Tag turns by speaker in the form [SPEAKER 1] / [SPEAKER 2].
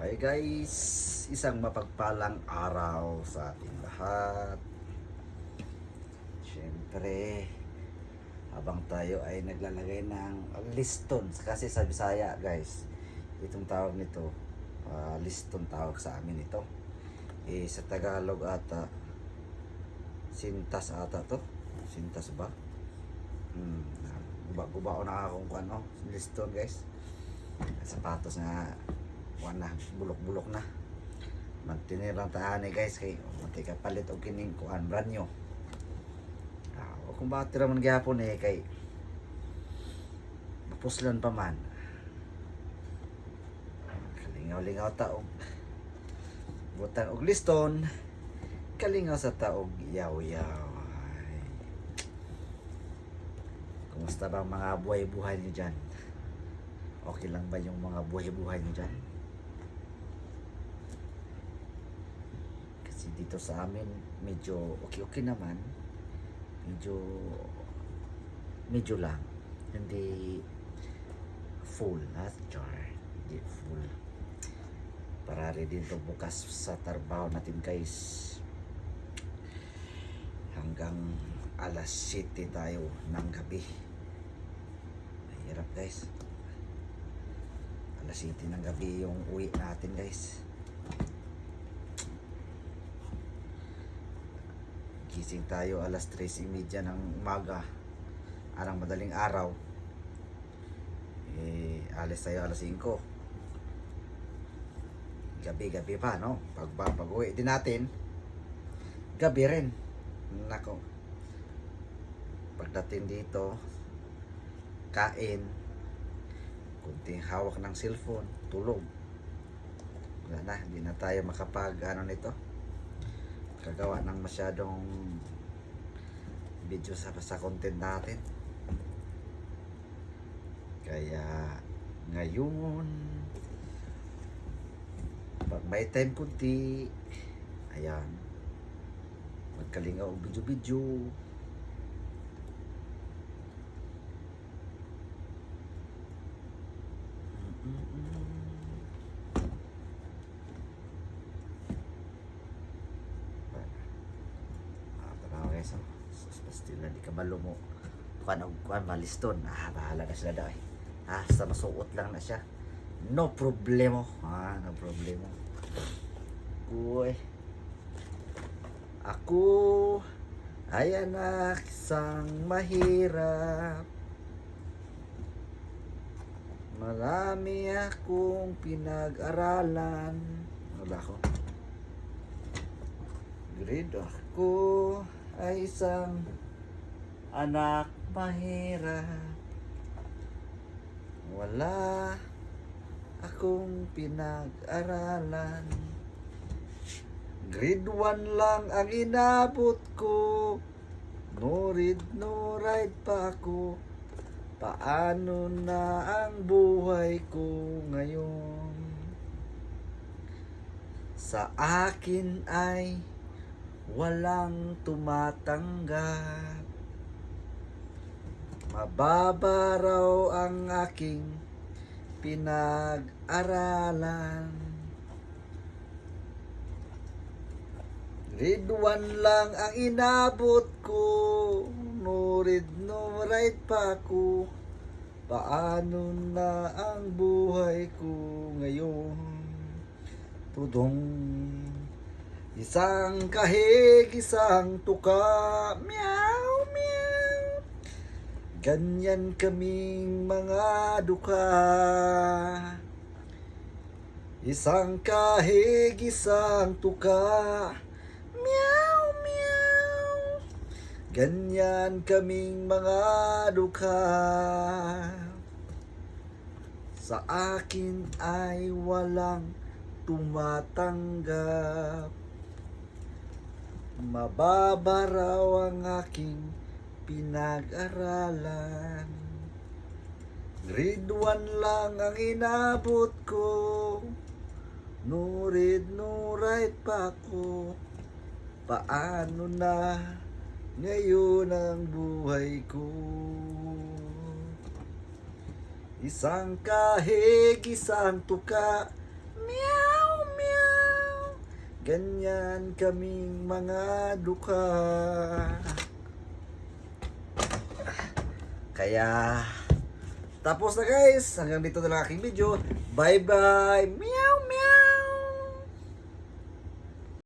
[SPEAKER 1] Hi guys, isang mapagpalang araw sa ating lahat. Siyempre, habang tayo ay naglalagay ng liston, kasi sa Bisaya guys, itong tawag nito, ah, liston tawag sa amin ito. Eh, sa Tagalog ata, sintas ata to. Sintas ba? Hmm, guba-guba ko na akong ano, liston guys. Sapatos na bulok-bulok na mantinir lang taan eh guys kay mati ka palit og kining kuan brand new ah, kung bakit tira man gihapon eh kay mapuslan pa man kalingaw-lingaw ta og butang og liston kalingaw sa taog yaw-yaw. Kumusta ba mga buhay-buhay niyo dyan? Okay lang ba yung mga buhay-buhay niyo dyan? Kasi dito sa amin, medyo okay-okay naman. Medyo, medyo lang. Hindi full, ha? Char. Hindi full. Para rin din to bukas sa trabaho natin guys. Hanggang alas 7 tayo ng gabi. Mahirap guys alas 7 ng gabi yung uwi natin guys gising tayo alas 3.30 ng umaga arang madaling araw eh alis tayo alas 5 gabi gabi pa no pag pag uwi din natin gabi rin nako pagdating dito kain kunting hawak ng cellphone, tulog. Wala na, hindi na tayo makapag ano nito. Kagawa ng masyadong video sa, sa content natin. Kaya ngayon pag may time kunti ayan magkalingaw og video-video Ah, Still na di ka malumo. Kuan og kuan maliston. Ah, bahala na sila daw eh. Ah, sa masuot lang na siya. No problemo. Ah, no problemo. Uy. Ako ay anak isang mahirap. Marami akong pinag-aralan. Wala ko. Grade ako ay isang anak mahirap. Wala akong pinag-aralan. Grade 1 lang ang inabot ko. No read, no write pa ako. Paano na ang buhay ko ngayon? Sa akin ay walang tumatanggap. Mababa raw ang aking pinag-aralan. One lang ang inabot ko. No read, no write pa ako. Paano na ang buhay ko ngayon? Tudong Isang kahig, isang tuka. Meow, meow. Ganyan kaming mga duka. Isang kahig, isang tuka. Meow, meow. Ganyan kaming mga duka. Sa akin ay walang tumatanggap. Mababa raw ang aking pinag-aralan. Grade 1 lang ang inabot ko. No read, no write pa ako. Paano na ngayon ang buhay ko? Isang kahig, isang tuka. Meow! Ganyan kaming mga dukha. Kaya, tapos na guys. Hanggang dito na lang aking video. Bye-bye. Meow.